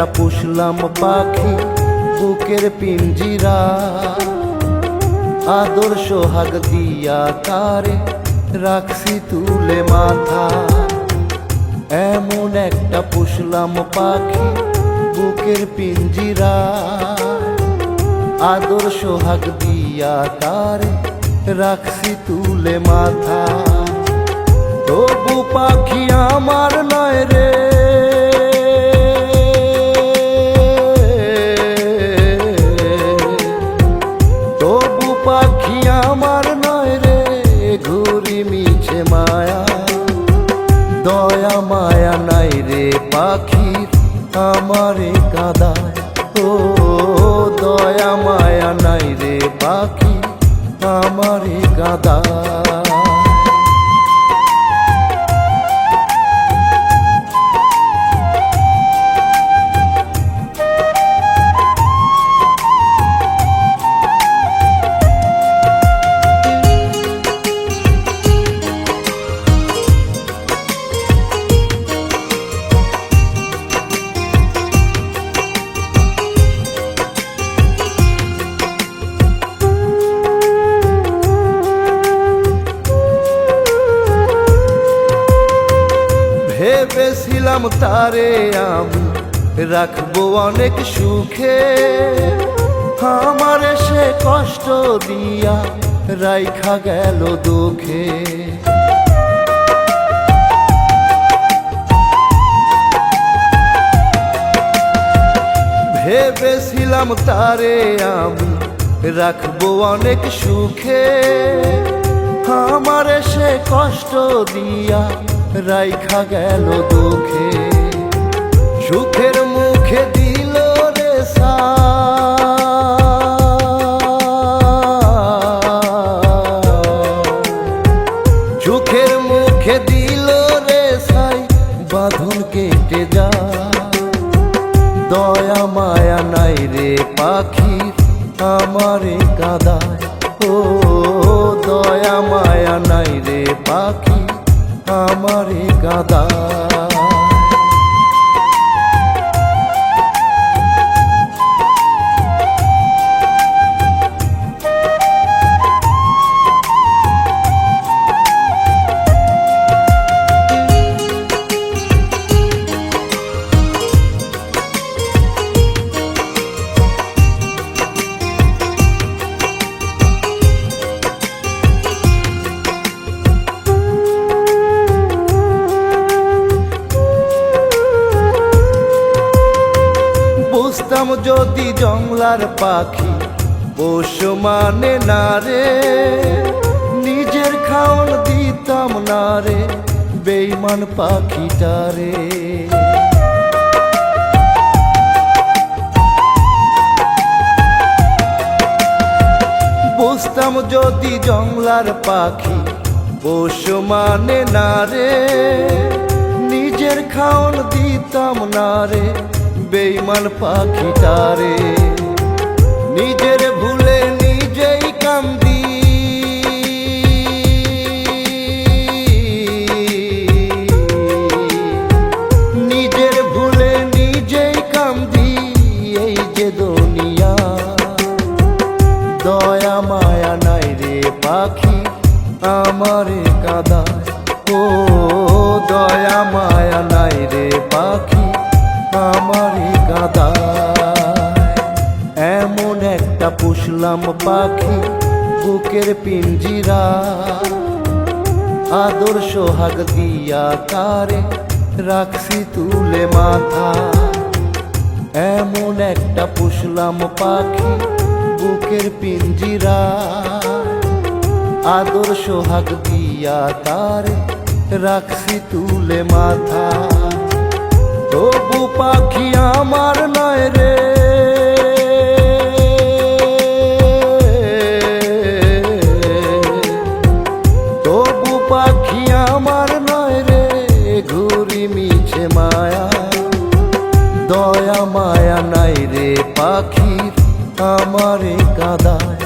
একটা পুষলাম পাখি, বুকের পিঞ্জিরা। আদর সোহাগ দিয়া তারে রাখছি তুলে মাথা। এমন একটা পুষলাম পাখি, বুকের পিঞ্জিরা। আদর সোহাগ দিয়া তারে রাখছি তুলে মাথা। তবু পাখি আমার নয় রে পাখি আমারে কাদায় ভেবেছিলাম তারে আমি। রাখব অনেক সুখে। আমার সে কষ্ট দিয়া রাইখা গেল দুঃখে। ভেবেছিলাম তারে আমি। রাখব অনেক সুখে। কষ্ট দিয়া রাইখা গেল দুঃখে। সুখের মুখে দিল রে সুখের মুখে দিল রে সাই, বাঁধন কেটে যা। দয়া মায়া নাই রে পাখির আমারে কাদায়। ও দয়া মায়া নাই রে পাখি আমারে কাদায় যদি জংলার পাখি পোষ মানে না রে? নিজের খাওন দিতাম না রে বেইমান পাখিটারে বুঝতাম যদি জংলার পাখি পোষ মানে না রে? নিজের খাওন দিতাম না রে বেইমান পাখিটারে। নিজের ভুলে নিজেই কান্দি। নিজের ভুলে নিজেই কান্দি এই যে দুনিয়া। দয়া, মায়া নাই রে পাখি, আমারে কাদায় ও দয়া, মায়া নাই রে পাখি, আমারে কাদায় এমন একটা পুষলাম পাখি বুকের পিঞ্জিরা। আদর সোহাগ দিয়া তারে রাখছি তুলে মাথা। এমন একটা পুষলাম পাখি বুকের পিঞ্জিরা। আদর সোহাগ দিয়া তারে রাখছি তুলে মাথা। তবু পাখি আমার নয় রে। তবু পাখি আমার নয় রে, ঘুরি মিছে মায়া। দয়া মায়া নাই রে পাখির, আমারে কাদায়।